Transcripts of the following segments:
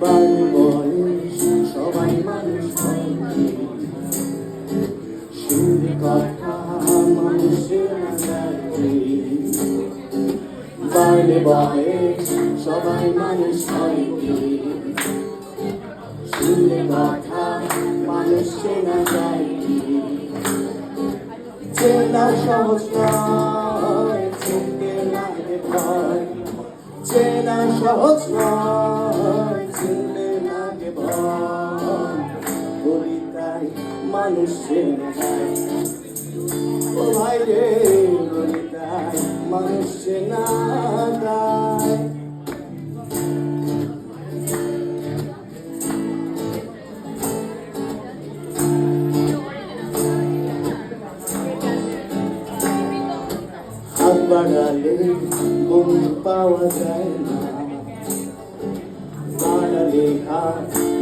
বাড়ি বয়স সবাই মানুষ? শুনলে কথা মানুষের না যায় বয়স সবাই মানুষ হয় কথা মানুষ চেনা যায়? চেনা সহজ চেনা সহজ নয় চিনতে লাগে বলি তাই মানুষ চেনা ও ভাই রে বলি তাই মানুষ চেনা হাত বাড়ালে বন্ধু পাওয়া যায় না।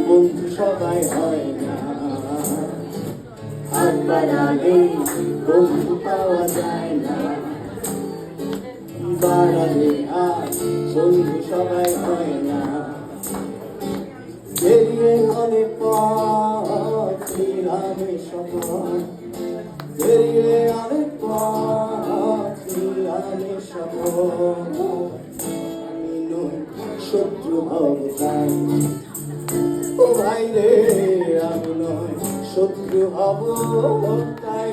বন্ধু সবাই হয় না। হাত বাড়ালে বন্ধু পাওয়া যায় না। বাড়ালে হাত বন্ধু সবাই হয় না। পেরিয়ে অনেক পথ, নিরামে সফল পেরিয়ে অনেক পথ, নিরামে সফল আমি নই ও ভাই রে আমি নয়, শত্রু হব তাই।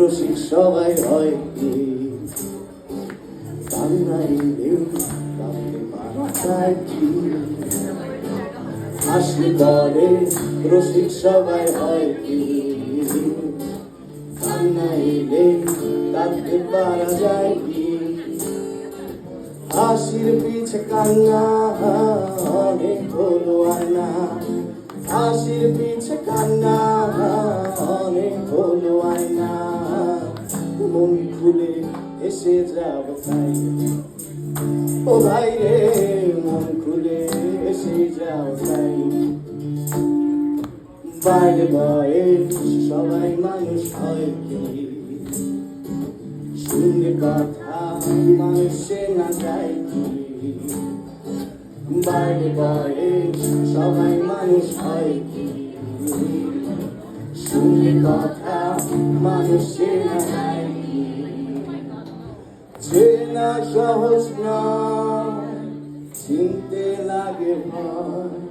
রসিক সবাই হয় কি? কান্নাইলে কাঁদতে পারা যায় কি? হাসলে করে রসিক সবাই হয় কি? পারা যায় কি? হাসির পিছে কান্না, অনেক হলো আয়না। হাসির পিছে কান্না তাই ও ভাই মন খুলে এসে যাও তাই বাইরে বয়স সবাই মানুষ হয় কি শুনলে কথা মানুষে না যায় কি বাইরে বয়স সবাই মানুষ হয় কি শুনলে কথা মানুষে না যায় কি না সহজ না চিনতে লাগে ভয়।